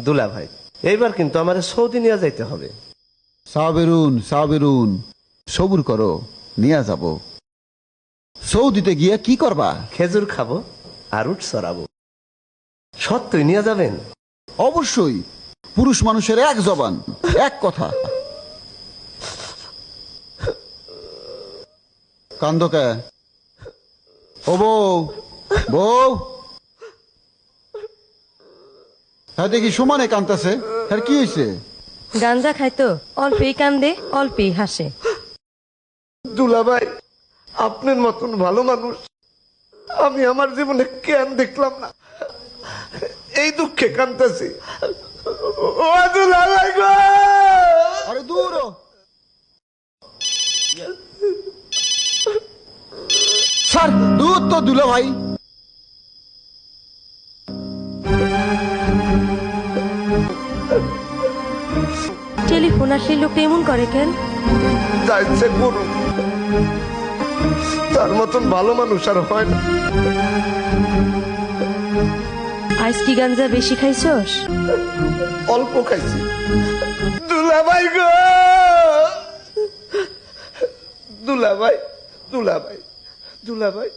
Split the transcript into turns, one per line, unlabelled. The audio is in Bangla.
দুলা ভাই এইবার কিন্তু আমার সৌদি নিয়ে যাইতে হবে।
সাবেরুন সাবেরুন সবুর করো নিয়ে যাব। সৌদিতে গিয়ে কি করবা?
খেজুর খাব আর উঠ সরাবো। সত্যই নিয়ে যাবেন?
অবশ্যই পুরুষ মানুষের এক জবান এক কথা। কান্দকে ও বউ বউ! হ্যাঁ দেখি সমানে কান্তাছে। হ্যাঁ কি হয়েছে
গাঞ্জা খাইতো অল্পেই কান্দে অল্পেই হাসে।
দুলা ভাই আপনার মতন ভালো মানুষ আমি আমার জীবনে কেন দেখলাম না? এই দুঃখে কান্তাছি। ও দুলা ভাই গো!
আরে দূর হ। স্যার দূর তো দুলা
টেলিফোন আসলে লোকটা এমন করে কেন?
যাইছে করুন তার মতন ভালো মানুষ আর হয় না।
আইস কি গাঞ্জা বেশি খাইছস?
অল্প খাইছি। দুলা ভাই গো! দুলা ভাই দুলা ভাই দুলা ভাই